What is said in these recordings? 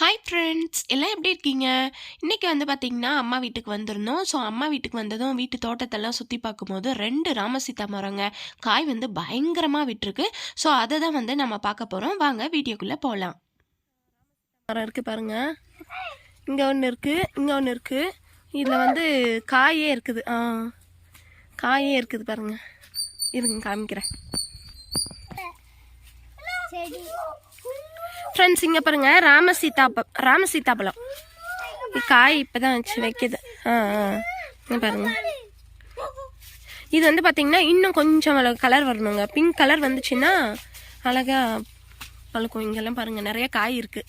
Hi friends எல்லாம் எப்படி இருக்கீங்க? இன்றைக்கி வந்து பார்த்திங்கன்னா அம்மா வீட்டுக்கு வந்திருந்தோம். ஸோ அம்மா வீட்டுக்கு வந்ததும் வீட்டு தோட்டத்தெல்லாம் சுற்றி பார்க்கும்போது ரெண்டு ராமசீதா மரங்க காய் வந்து பயங்கரமாக விட்டுருக்கு. ஸோ அதை தான் வந்து நம்ம பார்க்க போகிறோம் வாங்க வீடியோக்குள்ளே போகலாம் மரம் இருக்குது பாருங்கள் இங்கே ஒன்று இருக்குது இங்கே ஒன்று இருக்குது இதில் வந்து காயே இருக்குது. ஆ காயே இருக்குது பாருங்கள் இருங்க காமிக்கிறேன். ஃப்ரெண்ட்ஸ் இங்கே பாருங்க. ராம சீதாப்பம் ராம சீதாப்பழம் காய் இப்போ தான் வச்சு வைக்கிது. ஆ ஆ. பாருங்க. இது வந்து பார்த்தீங்கன்னா இன்னும் கொஞ்சம் கலர் வரணுங்க. பிங்க் கலர் வந்துச்சுன்னா அழகா பழுக்கும். இங்கெல்லாம் பாருங்க நிறைய காய் இருக்கு.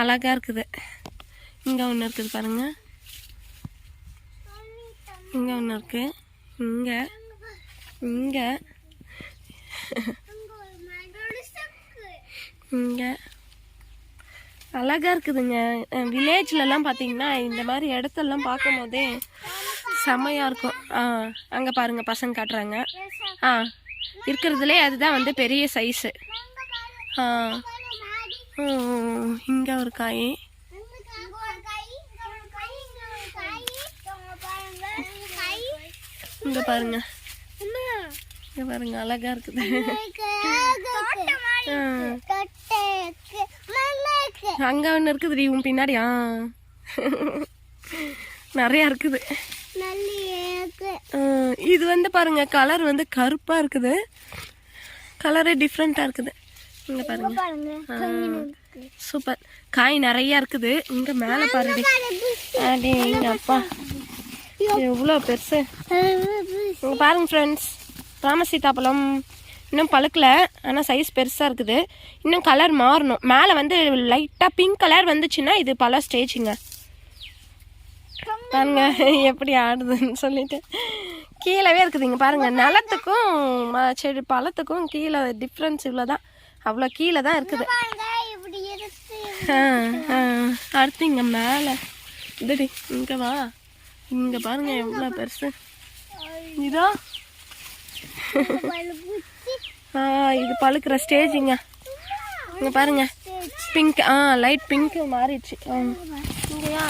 அழகா இருக்குது. இங்கே ஒன்று இருக்குது பாருங்க. இங்கே ஒன்று இருக்கு. இங்கே. இங்கே அங்க ஒரு மரோட சக்கு இங்கே. அழகா இருக்குதுங்க. வில்லேஜ்லலாம் பார்த்தீங்கன்னா இந்த மாதிரி இடத்தெல்லாம் பார்க்கும் போதே செம்மையாக இருக்கும். ஆ அங்கே பாருங்க பசங்க காட்டுறாங்க. ஆ இருக்கிறதுலே அதுதான் வந்து பெரிய சைஸு ஆ. இங்கே ஒரு காய். இங்க பாருங்க. இங்கே பாருங்க அம்மா இங்கே பாருங்க அழகா இருக்குது தோட்ட மாதிரி ஆ. தொட்டேக்கு மல்லேக்கு அங்கே ஒன்று இருக்குது உன் பின்னாடி ஆ நிறையா இருக்குது. இது வந்து பாருங்க கலர் வந்து கருப்பா இருக்குது. கலரே டிஃப்ரெண்டா இருக்குது. இங்க பாருங்க. சூப்பர் காய் நிறைய இருக்குது. இங்க மேல பாருங்க அடே எங்க அப்பா. எவ்வளோ பெருசு. பாருங்க ஃப்ரெண்ட்ஸ் ராமசீதாப்பழம். இன்னும் பழுக்கல ஆனால் சைஸ் பெருசாக இருக்குது. இன்னும் கலர் மாறணும். மேலே வந்து லைட்டாக பிங்க் கலர் வந்துச்சுன்னா இது பல ஸ்டேஜுங்க பாருங்க எப்படி ஆடுதுன்னு சொல்லிட்டு. கீழவே இருக்குது இங்கே பாருங்க நிலத்துக்கும் ம- செடி பழத்துக்கும் கீழே டிஃப்ரென்ஸ் இவ்வளோதான் அவ்வளோ கீழே தான் இருக்குது. அடுத்து இங்கே மேலே. இதுடி இங்கே வா. இங்கே பாருங்க எவ்வளோ பெருசு. இதோ. இது பழுக்கிற ஸ்டேஜுங்க. இங்கே பாருங்க. பிங்க் ஆ லைட் பிங்க் மாறிடுச்சு. ஆ. இங்கேயா?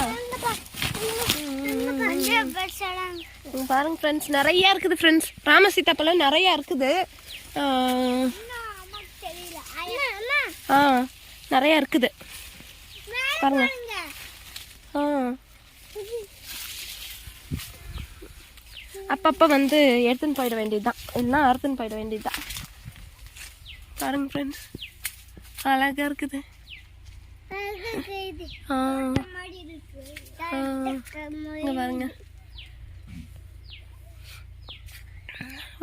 பாருங்க ஃப்ரெண்ட்ஸ் நிறைய இருக்குது ஃப்ரெண்ட்ஸ் ராமசீதா பழம் நிறைய இருக்குது. ஆ, நிறையா நிறைய இருக்குது. பாருங்க. பாருங்க ஆ. அப்பப்போ வந்து எடுத்துன்னு போயிட வேண்டியதுதான். எல்லாம் அறுத்துன்னு போயிட வேண்டியதுதான். பாருங்க ஃப்ரெண்ட்ஸ் அழகா இருக்குது. பாருங்க.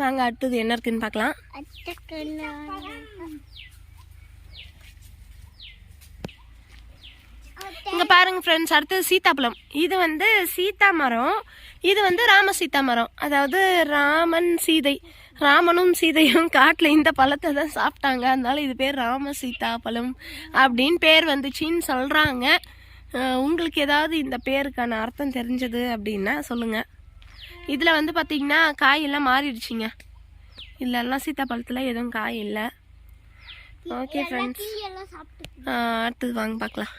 வாங்க அடுத்தது என்ன இருக்குன்னு பார்க்கலாம். இங்க பாருங்க ஃப்ரெண்ட்ஸ் அடுத்தது சீதாப்பழம் இது வந்து சீதா மரம். இது வந்து ராம சீதா மரம். அதாவது ராமன் சீதை. ராமனும் சீதையும் காட்டுல இந்த பழத்தை தான் சாப்பிட்டாங்க. அதனால இது பேர் ராம சீதா பழம் அப்படின்னு பேர் வந்துச்சின்னு சொல்றாங்க. அஹ் உங்களுக்கு ஏதாவது இந்த பேருக்கான அர்த்தம் தெரிஞ்சது அப்படின்னா சொல்லுங்க. இதுல வந்து பாத்தீங்கன்னா காய் எல்லாம் மாறிடுச்சுங்க இல்லைல்லாம் சீத்தாப்பழத்துல எதுவும் காய் இல்லை. ஓகே ஃப்ரெண்ட்ஸ் அடுத்தது வாங்க பார்க்கலாம்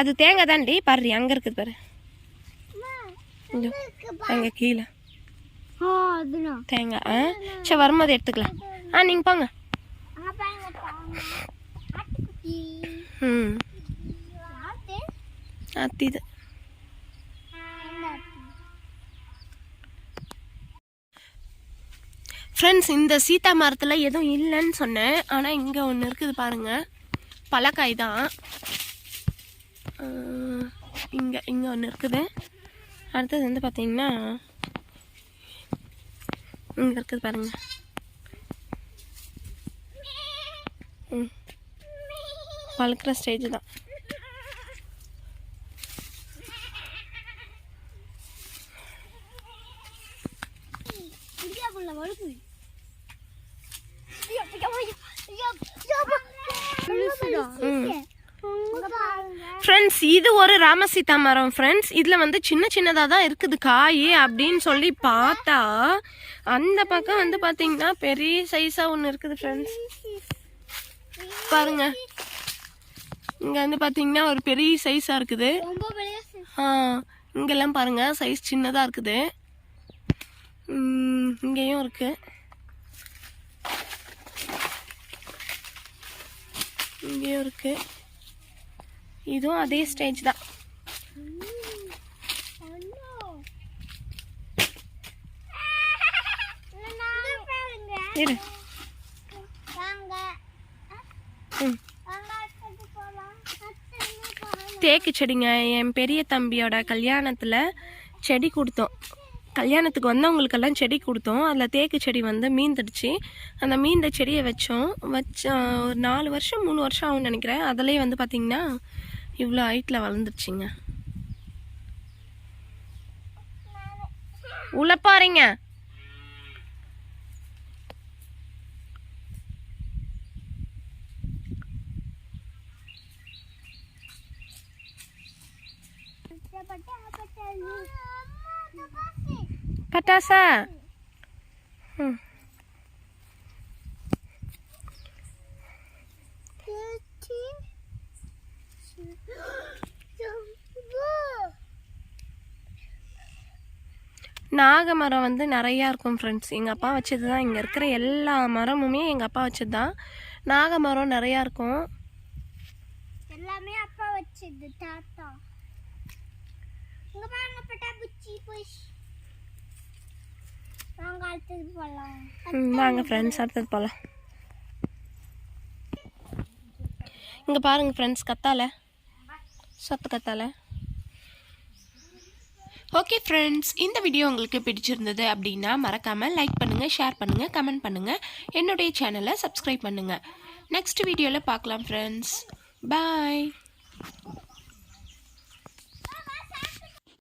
அது தேங்காய் தாண்டி பாரு அங்க இருக்குது பாரு. அங்க கீழே. தேங்காய் ஆ? சரி வரும்போது எடுத்துக்கலாம். ஆ நீங்க போங்க. ம். ஆட்டு. அத்தி இது. என்ன ஆட்டு? ஃப்ரெண்ட்ஸ் இந்த சீதா மரத்தில் எதுவும் இல்லைன்னு சொன்னேன். ஆனால் இங்கே ஒன்று இருக்குது பாருங்க. பழக்காய் தான். இங்கே இங்கே ஒன்று இருக்குது. அடுத்தது வந்து பார்த்தீங்கன்னா இங்கே இருக்குது பாருங்க ம் பழுக்கிற ஸ்டேஜ் தான் ம் ஃப்ரெண்ட்ஸ் இது ஒரு ராமசீதா மரம் ஃப்ரெண்ட்ஸ் இதில் வந்து சின்ன சின்னதாக தான் இருக்குது. காய் அப்படின்னு சொல்லி பார்த்தா அந்த பக்கம் வந்து பார்த்தீங்கன்னா பெரிய சைஸாக ஒன்று இருக்குது ஃப்ரெண்ட்ஸ் பாருங்க. இங்கே வந்து பார்த்தீங்கன்னா ஒரு பெரிய சைஸாக இருக்குது. ஆ இங்கெல்லாம் பாருங்க சைஸ் சின்னதாக இருக்குது. இங்கேயும் இருக்கு. இங்கேயும் இருக்கு. இதுவும் அதே ஸ்டேஜ் தான். இரு. தேக்கு செடிங்க. என் பெரிய தம்பியோட கல்யாணத்தில் செடி கொடுத்தோம். கல்யாணத்துக்கு வந்தவங்களுக்கெல்லாம் செடி கொடுத்தோம். அதில் தேக்கு செடி வந்து மீந்துடுச்சு. அந்த மீந்த செடியை வச்சோம். வச்ச ஒரு நாலு வருஷம் மூணு வருஷம் ஆகும்னு நினைக்கிறேன். அதுலேயே வந்து பார்த்திங்கன்னா இவ்வளோ ஹைட்டில் வளர்ந்துருச்சுங்க உள்ள பாருங்க பட்டு, பட்டு, அம்மா, தபாசி. பட்டாசா ம் நாக மரம் வந்து நிறையா இருக்கும் ஃப்ரெண்ட்ஸ் எங்கள் அப்பா வச்சது தான் இங்கே இருக்கிற எல்லா மரமுமே எங்கள் அப்பா வச்சது தான் நாக மரம் நிறையா இருக்கும். எல்லாமே அப்பா வச்சது தாத்தா. இங்க பாருங்க பட்டாபுச்சி அடுத்தது ஃப்ரெண்ட்ஸ் அடுத்தது போகலாம் இங்கே பாருங்க ஃப்ரெண்ட்ஸ் கத்தால. சத்து கத்தால. ஓகே ஃப்ரெண்ட்ஸ் இந்த வீடியோ உங்களுக்கு பிடிச்சிருந்தது அப்படின்னா மறக்காமல் லைக் பண்ணுங்கள் ஷேர் பண்ணுங்கள் கமெண்ட் பண்ணுங்கள் என்னுடைய சேனலை சப்ஸ்கிரைப் பண்ணுங்கள் நெக்ஸ்ட் வீடியோவில் பார்க்கலாம் ஃப்ரெண்ட்ஸ் பாய்